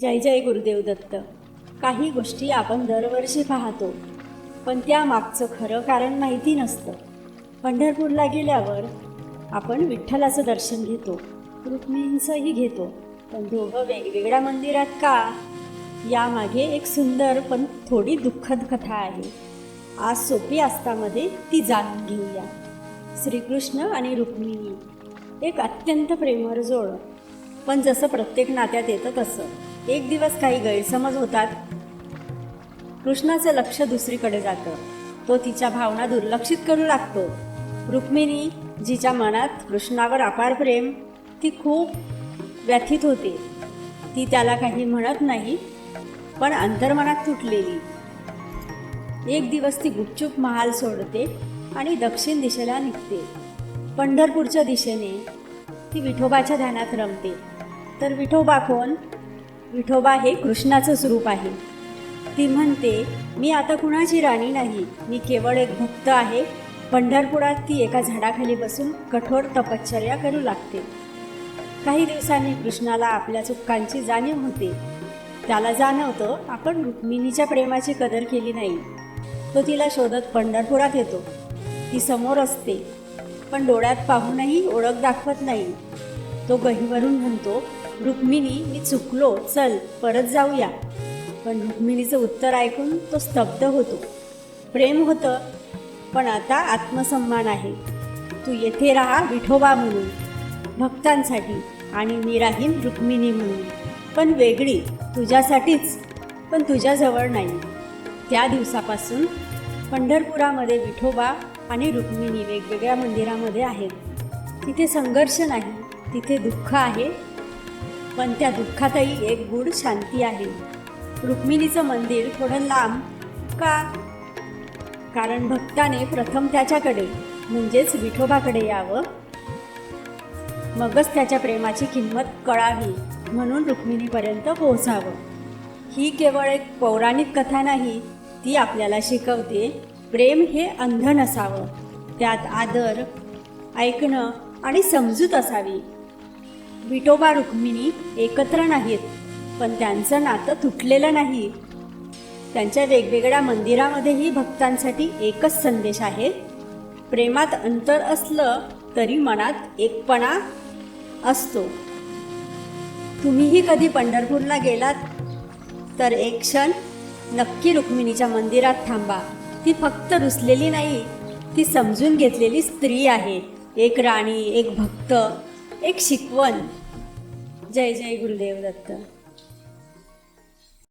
जय जय गुरुदेव दत्त. काही गोष्टी आपण दरवर्षी पाहतो पण त्या मागचं खरं कारण माहिती नसतं. पंढरपूरला गेल्यावर आपण विठ्ठलाचं दर्शन घेतो रुक्मिणींचंही घेतो पण दोघं वेगवेगळ्या मंदिरात का? यामागे एक सुंदर पण थोडी दुःखद कथा आहे. आज सोपी आस्थामध्ये ती जाणून घेऊया. श्रीकृष्ण आणि रुक्मिणी एक अत्यंत प्रेमळ जोड. पण जसं प्रत्येक नात्यात येतं तसं. एक दिवस काही गैरसमज होतात. कृष्णाचं लक्ष दुसरीकडे जातं. तो तिच्या भावना दुर्लक्षित करू लागतो. रुक्मिणी जिच्या मनात कृष्णावर अपार प्रेम ती खूप व्यथित होते. ती त्याला काही म्हणत नाही पण अंतर्मनात तुटलेली. एक दिवस ती गुपचूप महाल सोडते आणि दक्षिण दिशेला निघते. पंढरपूरच्या दिशेने ती विठोबाच्या ध्यानात रमते. तर विठोबा कोण? विठोबा हे कृष्णाचं स्वरूप आहे. ती म्हणते मी आता कुणाची राणी नाही. मी केवळ एक भक्त आहे. पंढरपुरात ती एका झाडाखाली बसून कठोर तपश्चर्या करू लागते. काही दिवसांनी कृष्णाला आपल्या चुकांची जाणीव होते. त्याला जाणवतं आपण रुक्मिणीच्या प्रेमाची कदर केली नाही. तो तिला शोधत पंढरपुरात येतो. ती समोर असते. पण डोळ्यात पाहूनही ओळख दाखवत नाही. तो गहीवरून म्हणतो रुक्मिणी मी चुकलो चल परत जाऊया. पण रुक्मिणीचं उत्तर ऐकून तो स्तब्ध होतो. प्रेम होतं पण आता आत्मसन्मान आहे. तू येथे राहा विठोबा म्हणून भक्तांसाठी आणि मी राहीन रुक्मिणी म्हणून. पण वेगळी तुझ्यासाठीच पण तुझ्याजवळ नाही. त्या दिवसापासून पंढरपुरामध्ये विठोबा आणि रुक्मिणी वेगवेगळ्या मंदिरामध्ये आहेत. तिथे संघर्ष नाही तिथे दुःख आहे पण त्या दुःखातही एक गूढ शांती आहे. रुक्मिणीचं मंदिर थोडं लांब का? कारण भक्ताने प्रथम त्याच्याकडे म्हणजेच विठोबाकडे यावं. मगच त्याच्या प्रेमाची किंमत कळावी म्हणून रुक्मिणीपर्यंत पोहोचावं. ही केवळ एक पौराणिक कथा नाही ती आपल्याला शिकवते प्रेम हे अंध नसावं. त्यात आदर ऐकणं आणि समजूत असावी. विठोबा रुक्मिणी एकत्र नाहीत पण त्यांचं नातं तुटलेलं नाही. त्यांच्या वेगवेगळ्या मंदिरामध्येही भक्तांसाठी एकच संदेश आहे प्रेमात अंतर असलं तरी मनात एकपणा असतो. तुम्हीही कधी पंढरपूरला गेलात? तर एक क्षण नक्की रुक्मिणीच्या मंदिरात थांबा. ती फक्त रुसलेली नाही ती समजून घेतलेली स्त्री आहे. एक राणी एक भक्त एक शिकवण. जय जय गुरुदेव दत्त.